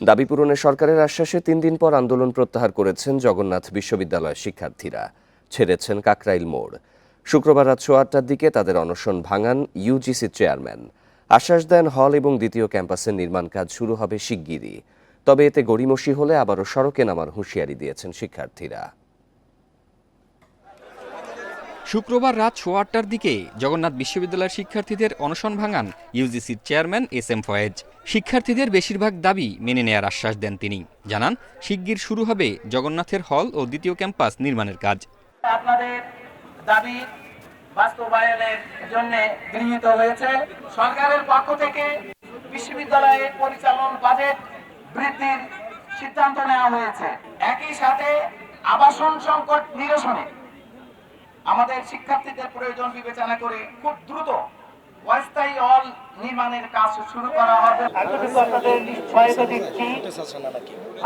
দাবি পূরণে সরকারের আশ্বাসে তিন দিন পর আন্দোলন প্রত্যাহার করেছেন জগন্নাথ বিশ্ববিদ্যালয়ের শিক্ষার্থীরা। ছেড়েছেন কাকরাইল মোড়। শুক্রবার রাত সোয়া আটটার দিকে তাদের অনশন ভাঙান ইউজিসি চেয়ারম্যান। আশ্বাস দেন হল এবং দ্বিতীয় ক্যাম্পাসের নির্মাণ কাজ শুরু হবে শিগগিরই। তবে এতে গড়িমসি হলে আবারও সড়কে নামার হুঁশিয়ারি দিয়েছেন শিক্ষার্থীরা। শুক্রবার রাত সোয়া আটটার দিকে জগন্নাথ বিশ্ববিদ্যালয়ের শিক্ষার্থীদের অনশন ভাঙান ইউজিসির চেয়ারম্যান এস এম ফয়েজ। শিক্ষার্থীদের বেশিরভাগ দাবি মেনে নেয়ার আশ্বাস দেন তিনি। জানান, শিগগির শুরু হবে জগন্নাথের হল ও দ্বিতীয় ক্যাম্পাস নির্মাণের কাজ। আপনাদের দাবি বাস্তবায়নের জন্য গৃহীত হয়েছে। সরকারের পক্ষ থেকে বিশ্ববিদ্যালয়ের পরিচালন বাজেট বৃদ্ধির সিদ্ধান্ত নেওয়া হয়েছে। একই সাথে আবাসন সংকট নিরসনে আমাদের শিক্ষার্থীদের প্রয়োজন বিবেচনা করে খুব দ্রুত অস্থায়ী হল নির্মাণের কাজ শুরু করা হবে। আপনাদের নিশ্চয়তা দিচ্ছি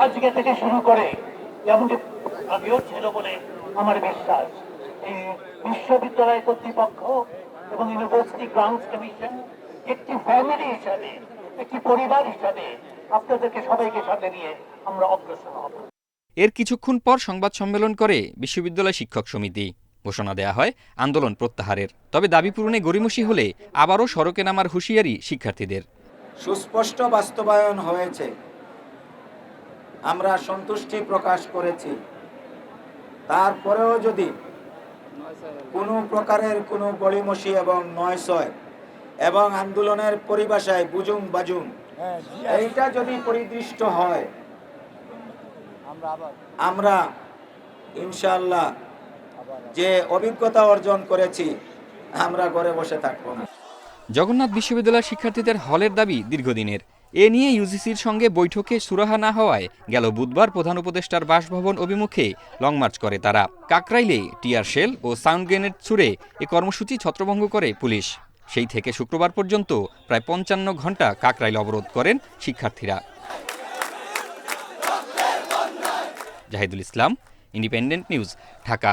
আজকে থেকে শুরু করে যেমনটি আগেও ছিল বলে আমার বিশ্বাস। এই বিশ্ববিদ্যালয় কর্তৃপক্ষ এবং ইউনিভার্সিটি গ্রান্টস কমিশন একটি ফ্যামিলি হিসাবে একটি পরিবার হিসাবে আপনাদেরকে সবাইকে সাথে নিয়ে আমরা অগ্রসর হব। এর কিছুক্ষণ পর সংবাদ সম্মেলন করে বিশ্ববিদ্যালয় শিক্ষক সমিতি। ঘোষণা দেয়া হয় আন্দোলন প্রত্যাহারের। তবে দাবি পূরণে গড়িমসি হলে আবারও সড়কে নামার হুঁশিয়ারি শিক্ষার্থীদের। সুস্পষ্ট বাস্তবায়ন হয়েছে। আমরা সন্তুষ্টি প্রকাশ করেছি। তারপরেও যদি কোনো প্রকারের কোনো গড়িমসি এবং নয় নয়সয় এবং আন্দোলনের পরিভাষায় বুজুম বাজুম এইটা যদি পরিদৃষ্ট হয় আমরা ইনশাআল্লাহ যে অভিজ্ঞতা অর্জন করেছি, আমরা ঘরে বসে থাকব জগন্নাথ বিশ্ববিদ্যালয়ের শিক্ষার্থীদের হলের দাবি দীর্ঘদিনের। এ নিয়ে ইউজিসির সঙ্গে বৈঠকে সুরাহা না হওয়ায় গেল বুধবার প্রধান উপদেষ্টার বাসভবন অভিমুখে লং মার্চ করে তারা। কাকরাইলে টিয়ার শেল ও সাউন্ড গ্রেনেড ছুড়ে এ কর্মসূচি ছত্রভঙ্গ করে পুলিশ। সেই থেকে শুক্রবার পর্যন্ত প্রায় পঞ্চান্ন ঘণ্টা কাকরাইল অবরোধ করেন শিক্ষার্থীরা। Zahidul Islam, Independent News, Dhaka.